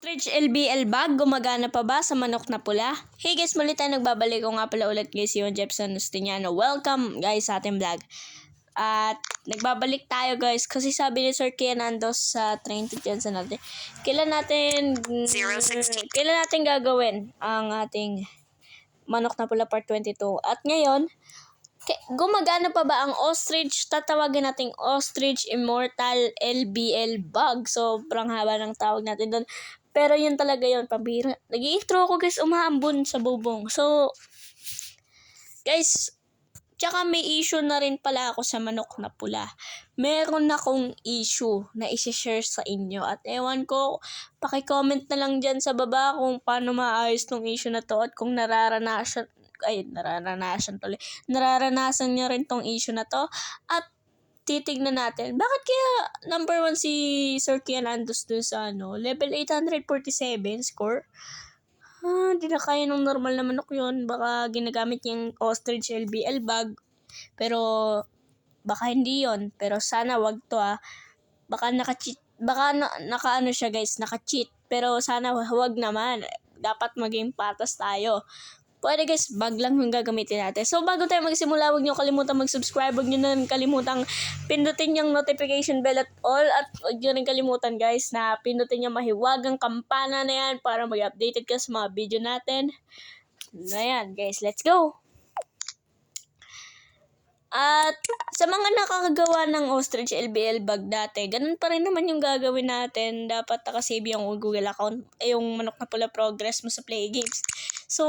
Ostrich LBL bag, gumagana pa ba sa manok na pula? Hey guys, muli tayo nagbabalik ko nga pala ulit guys yung JepsonUstiniano. Welcome guys sa ating vlog. At nagbabalik tayo guys kasi sabi ni Sir Kian Nandos sa train to Jensen natin. Kailan natin 016. kailan natin gagawin ang ating manok na pula part 22. At ngayon, gumagana pa ba ang ostrich? Tatawagin nating ostrich immortal LBL bug. Sobrang haba ng tawag natin doon. Pero yun talaga yun, pambira. Nag-intro ako guys, umaambon sa bubong. So, guys, tsaka may issue na rin pala ako sa manok na pula. Meron akong issue na isi-share sa inyo. At ewan ko, pakicomment na lang dyan sa baba kung paano maayos tong issue na to at kung nararanasan ay nararanasan tuloy. Nararanasan niya rin tong issue na to at titignan natin. Bakit kaya number one si Sir Kian Andos dun sa ano, level 847 score? Ah, di na kaya ng normal na manok yun. Baka ginagamit yung ostrich LBL bag. Pero, baka hindi yon Pero sana wag to ah. Baka naka-cheat. Baka na, naka-ano siya guys, naka-cheat. Pero sana wag naman. Dapat maging patas tayo. Pwede guys, bag lang yung gagamitin natin. So, bago tayo magsimula, huwag niyo kalimutan mag-subscribe. Huwag niyo na rin kalimutang pindutin yung notification bell at all. At huwag niyo rin kalimutan guys na pindutin yung mahiwagang kampana na yan para mag-updated ka sa mga video natin. Na yan guys, let's go! At sa mga nakakagawa ng ostrich LBL bag dati, ganun pa rin naman yung gagawin natin. Dapat nakasave yung Google account, eh, yung manok na pula progress mo sa play games. So,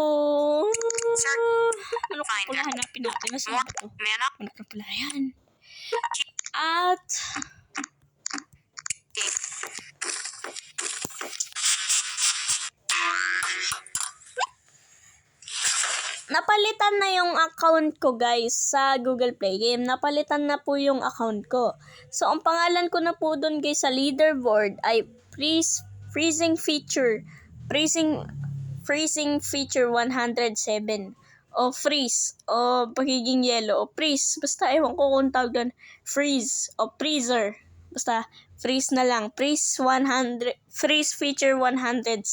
Sir, manok na pula hanapin natin. Nasaan ba ito? Manok na pula yan. At, napalitan na yung account ko guys sa Google Play Game. Napalitan na po yung account ko. So, ang pangalan ko na po doon guys sa leaderboard ay freeze, freezing feature. Freezing, freezing feature 107. O freeze. O pagiging yellow. O freeze. Basta ewan ko kung tawag doon. Freeze. O freezer. Basta freeze na lang. Freeze 100. Freeze feature 107.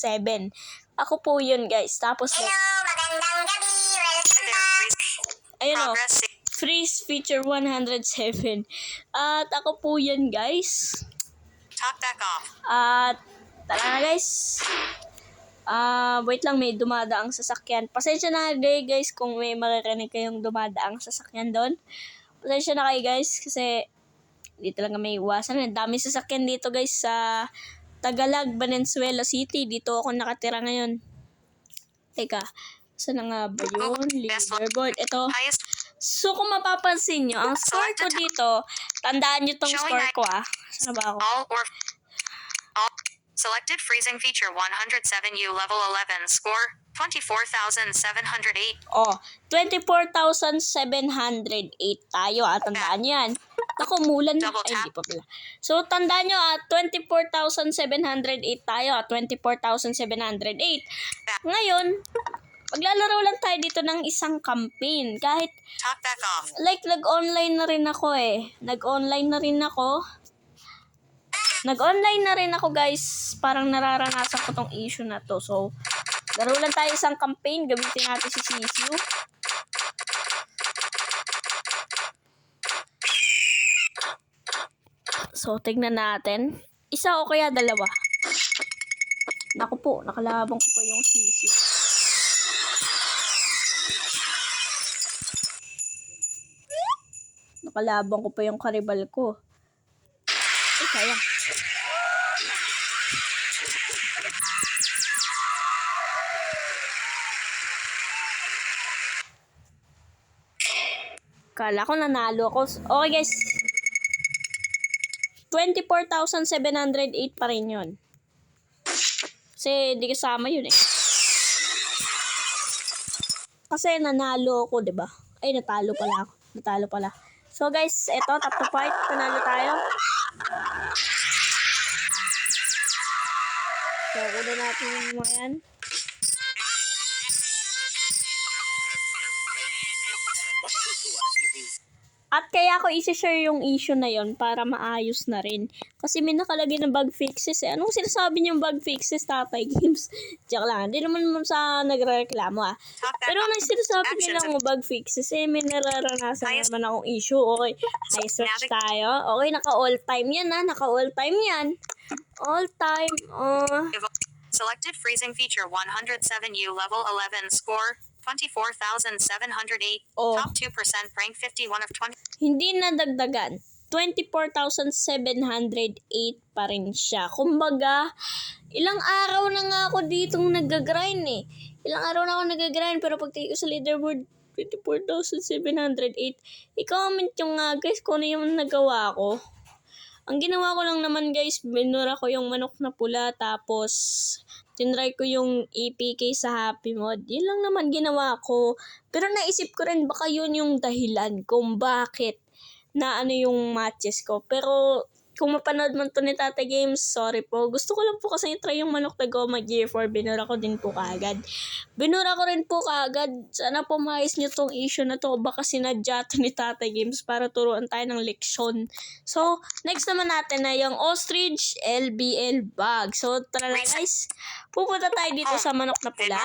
Ako po yun guys. Tapos Hello, magandang gabi. Welcome back. Ayun o. Progress Freeze feature 107. At ako po yan, guys. Talk back off. At tara na, guys. Ah, wait lang, may dumadaang sasakyan. Pasensya na kayo, guys, kung may maririnig kayong dumadaang sasakyan doon. Pasensya na kayo, guys, kasi dito lang may iwasan. Ang dami sasakyan dito, guys, sa Tagalog, Valenzuela City. Dito ako nakatira ngayon. Teka, saan na nga ba yun? Leaderboard. Ito. So, kung mapapansin nyo, ang score ko dito, tandaan nyo tong score ko ah. Saan ba ako? Selected freezing feature 107 U level 11 score 24,708. Oh, 24,708 tayo ah. Tandaan yan. Ako, mulan na. Ay, hindi pa pala. So, tandaan nyo ah, 24,708 tayo ah. 24,708. Ngayon, maglalaro lang tayo dito ng isang campaign. Kahit Talk back off. like nag-online na rin ako eh. Nag-online na rin ako. Nag-online na rin ako guys. Parang nararanasan ko tong issue na to. So, laro lang tayo isang campaign. Gamitin natin si Sisiu. So, tignan natin. Isa o kaya dalawa. Naku po, nakalabang ko pa yung Sisiu. Nakalabang ko pa yung karibal ko. Ay, sayang. Kala ko nanalo ako. Okay guys. 24,708 pa rin yun. Kasi di kasama yun eh. Kasi nanalo ako, 'di ba? Ay, natalo pala ako. Natalo pala. So guys, eto, top to fight. Panalo tayo. So, una natin yung mga yan. At kaya ako isi-share yung issue na yon para maayos na rin. Kasi may nakalagay na bug fixes eh. Anong sinasabi niyong bug fixes, Tatay Games? Diyak lang. Hindi naman naman sa nagre-reklamo ah. Pero up. nang sinasabi Actions nila mo bug fixes eh, may nararanasan naman akong issue. Okay, ay search tayo. Okay, naka all time yan ah. Naka all time yan. All time. Uh, Selected freezing feature 107U level 11 score 24,708. Oh. Top 2% rank 51 of 20. hindi nadagdagan. 24,708 pa rin siya. Kumbaga, ilang araw na nga ako ditong nag-grind eh. Ilang araw na ako nag-grind pero pag ko sa leaderboard, 24,708. I-comment yung nga guys kung ano yung nagawa ko. Ang ginawa ko lang naman guys, binura ko yung manok na pula tapos tinry ko yung EPK sa happy mode. Yun lang naman ginawa ko. Pero naisip ko rin baka yun yung dahilan kung bakit na ano yung matches ko. Pero kung mapanood mo to ni Tata Games, sorry po. Gusto ko lang po kasi try yung manok na Goma Gear 4. Binura ko din po kaagad. Binura ko rin po kaagad. Sana po maayos nyo tong issue na to. Baka sinadya to ni Tata Games para turuan tayo ng leksyon. So, next naman natin na yung Ostrich LBL bag. So, tara na guys. Pupunta tayo dito sa manok na pula.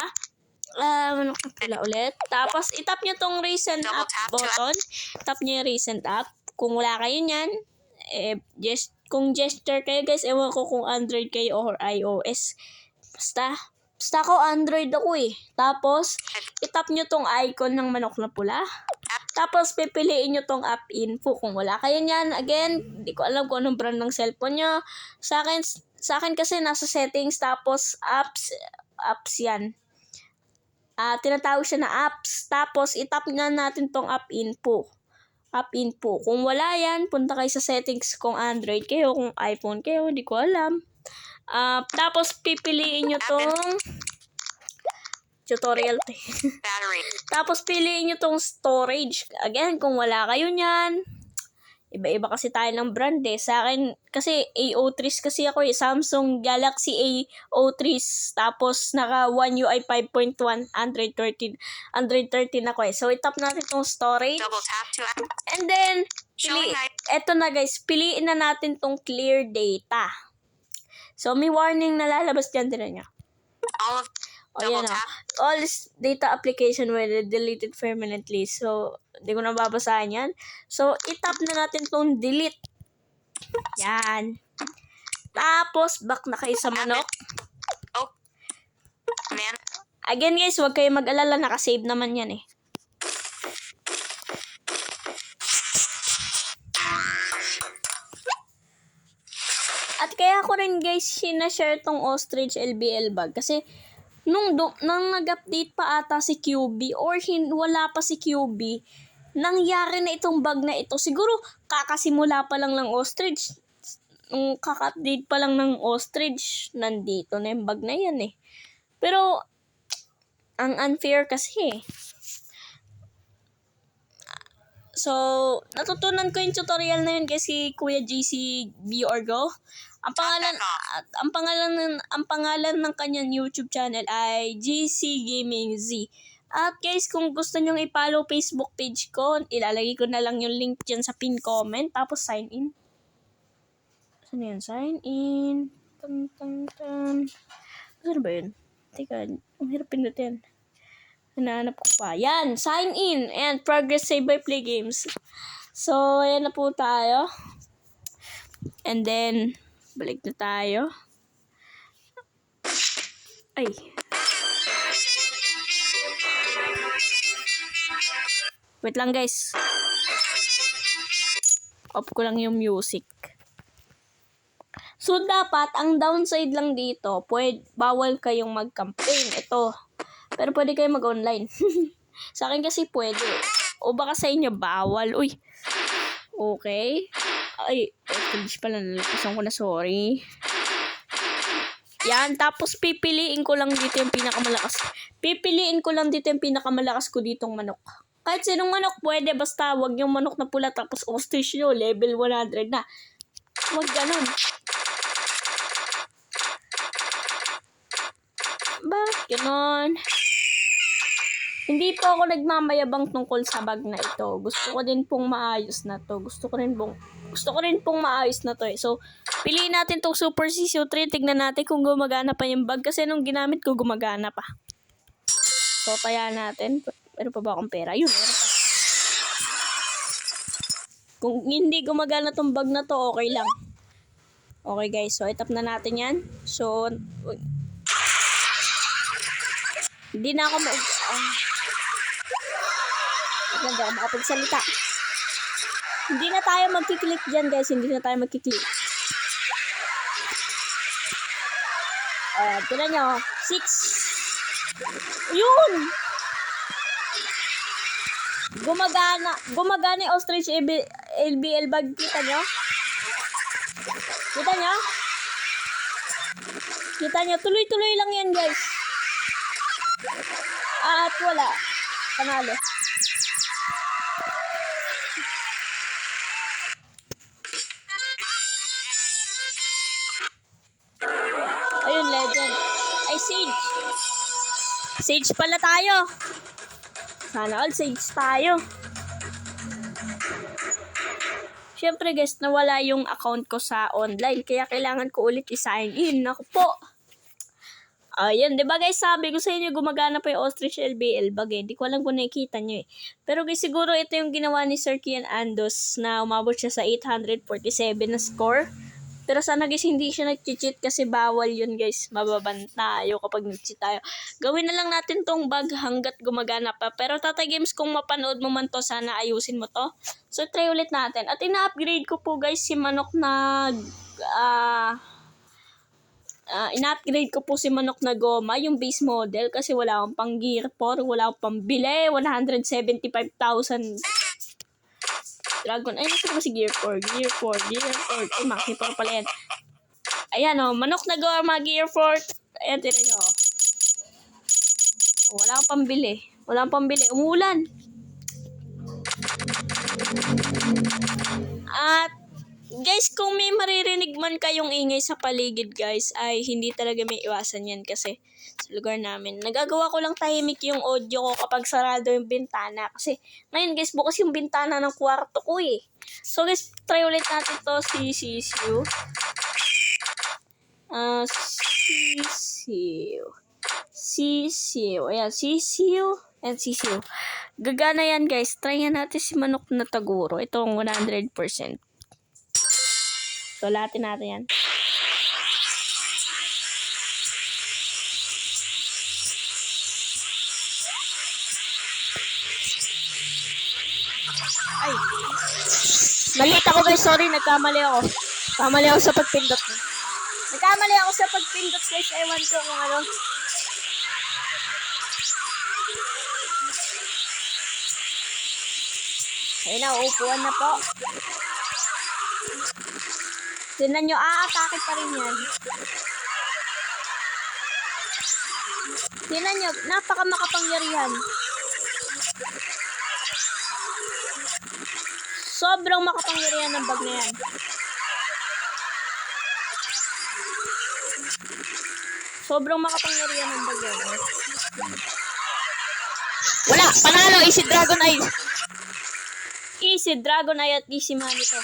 Ah, manok na pula ulit. Tapos, itap nyo tong recent to button. Tap nyo yung recent app. Kung wala kayo niyan, eh, just, kung gesture kayo guys, ewan ko kung Android kayo or iOS. Basta, basta ako Android ako eh. Tapos, itap nyo tong icon ng manok na pula. Tapos, pipiliin nyo tong app info. Kung wala kayo niyan, again, di ko alam kung anong brand ng cellphone nyo. Sa akin, sa akin kasi nasa settings, tapos apps, apps yan. Ah, tinatawag siya na apps. Tapos, itap na natin tong app info. App info. Kung wala yan, punta kayo sa settings kung Android kayo, kung iPhone kayo, hindi ko alam. Ah, tapos, pipiliin nyo tong tutorial. Tapos piliin nyo tong storage. Again, kung wala kayo niyan, iba-iba kasi tayo ng brand eh. Sa akin, kasi A03 kasi ako eh. Samsung Galaxy A03. Tapos naka One UI 5.1 Android 13. Android 13 ako eh. So, itap natin tong storage. Double tap to act. And then, pili, eto na guys, piliin na natin tong clear data. So, may warning na lalabas dyan din niya. All of O double yan tap. All this data application were deleted permanently. So, hindi ko na babasahin yan. So, itap na natin tong delete. Yan. Tapos, back na kayo sa manok. Oh. Man. Again guys, huwag kayo mag-alala. Nakasave naman yan eh. At kaya ko rin guys, sinashare tong Ostrich LBL bag. Kasi, nung, do, nang nag-update pa ata si QB or hin, wala pa si QB, nangyari na itong bag na ito. Siguro, kakasimula pa lang ng Ostrich. Nung kaka-update pa lang ng Ostrich, nandito na yung bag na yan eh. Pero, ang unfair kasi eh. So, natutunan ko yung tutorial na yun kasi Kuya JC B Orgo. Ang pangalan at ang pangalan ng ang pangalan ng kanyang YouTube channel ay GC Gaming Z. At guys, kung gusto nyong i-follow Facebook page ko, ilalagay ko na lang yung link dyan sa pin comment. Tapos sign in. Saan yan? Sign in. Tan, tan, tan. Saan ba yun? Teka, ang hirap pindutin. Hinahanap ko pa. Yan! Sign in! And progress save by play games. So, ayan na po tayo. And then, balik na tayo. Ay. Wait lang guys. Off ko lang yung music. So, dapat, ang downside lang dito, pwede, bawal kayong mag-campaign. Ito. Pero pwede kayo mag-online. sa akin kasi pwede. O baka sa inyo, bawal. Uy. Okay. Ay, English pala. Nalapasan ko na, sorry. Yan, tapos pipiliin ko lang dito yung pinakamalakas. Pipiliin ko lang dito yung pinakamalakas ko ditong manok. Kahit sinong manok pwede, basta wag yung manok na pula tapos ostrich nyo, level 100 na. Wag ganun. Bakit ganon? Hindi po ako nagmamayabang tungkol sa bag na ito. Gusto ko din pong maayos na to. Gusto ko rin pong gusto ko rin pong maayos na to eh. So, piliin natin tong Super CCO3. Tignan natin kung gumagana pa yung bag. Kasi nung ginamit ko, gumagana pa. So, taya natin. Meron pa ba akong pera? Yun, meron pa. Kung hindi gumagana tong bag na to, okay lang. Okay guys, so itap na natin yan. So, hindi na ako mag... Hindi ako makapagsalita. Hindi na tayo magkiklik dyan guys, hindi na tayo magkiklik. Ayan, tinan nyo. Six. Yun! Gumagana. Gumagana yung ostrich LB, LBL bag. Kita nyo? Kita nyo? Kita nyo? Tuloy-tuloy lang yan guys. At wala. Panalo. Sage pala tayo. Sana all Sage tayo. Siyempre guys, nawala yung account ko sa online. Kaya kailangan ko ulit i-sign in. Naku po. Ayun, di ba guys, sabi ko sa inyo, gumagana pa yung Ostrich LBL bag eh. Di ko alam kung nakikita nyo eh. Pero guys, siguro ito yung ginawa ni Sir Kian Andos na umabot siya sa 847 na score. Pero sana guys, hindi siya nag-cheat kasi bawal yun guys. Mababan tayo kapag nag-cheat tayo. Gawin na lang natin tong bag hanggat gumagana pa. Pero Tata Games, kung mapanood mo man to, sana ayusin mo to. So, try ulit natin. At ina-upgrade ko po guys si Manok na... ah ah, ina-upgrade ko po si Manok na goma, yung base model, kasi wala akong pang gear 4, wala akong pang bili, 175,000 Dragon, ay, nasa ba si gear 4? Gear 4, gear 4, ay, maki pa pala yan. Ayan o, Manok na goma, gear 4, ayan, tira nyo. Oh, wala akong pambili, wala akong pambili, umulan. At guys, kung may maririnig man kayong ingay sa paligid, guys, ay hindi talaga may iwasan yan kasi sa lugar namin. Nagagawa ko lang tahimik yung audio ko kapag sarado yung bintana. Kasi ngayon, guys, bukas yung bintana ng kwarto ko eh. So, guys, try ulit natin to Sisiu. Ah, Sisiu. Sisiu. Ayan, Sisiu. And Sisiu. Gagana yan, guys. Try natin si Manok na Taguro. Itong 100%. So, latin natin yan. Ay. Malit ako guys, sorry, nagkamali ako. Kamali ako sa pagpindot. Nagkamali ako sa pagpindot guys, ewan ko kung ano. Ayun na, uupuan na po. Tinan nyo, aatake pa rin yan. Tinan nyo, napaka makapangyarihan. Sobrang makapangyarihan ng bag na yan. Sobrang makapangyarihan ng bag yan. eh. Wala! Panalo! Easy Dragon Eye! Easy Dragon Eye at easy money to.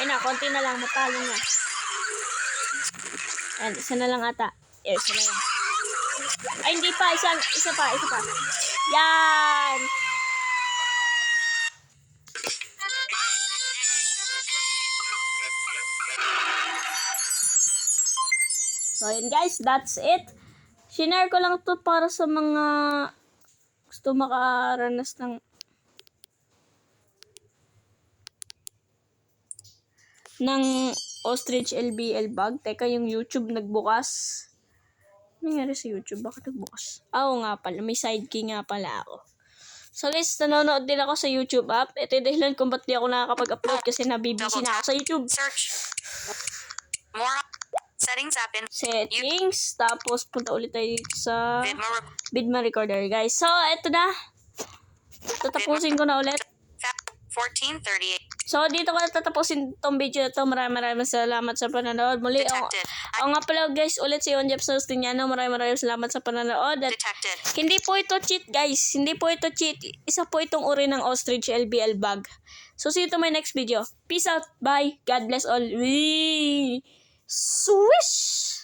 Ayun na, konti na lang, matalo na. Ayan, isa na lang ata. Eh, isa na lang. Ay, hindi pa. Isa, isa pa, isa pa. Yan! So, yun guys, that's it. Shinare ko lang to para sa mga gusto makaranas ng ng ostrich LBL bag. Teka, yung YouTube nagbukas. Ano nangyari sa YouTube? Bakit nagbukas? Ah, Oo nga pala. May side key nga pala ako. So guys, nanonood din ako sa YouTube app. Ito yung dahilan kung ba't di ako nakakapag-upload kasi nabibisi na ako sa YouTube. Search. More. Settings app in. Settings. Tapos punta ulit tayo sa Vidma Recorder, guys. So, eto na. Tatapusin ko na ulit. Fa- 1438. So, dito ko na tatapusin tong video na to. Maraming maraming salamat sa panonood. Muli, ang, Detected. ang nga pala guys, ulit si Yon Jeff Sostiniano. Maraming maraming salamat sa panonood. At Detected. hindi po ito cheat guys. Hindi po ito cheat. Isa po itong uri ng ostrich LBL bag. So, see you to my next video. Peace out. Bye. God bless all. Wee! Swish!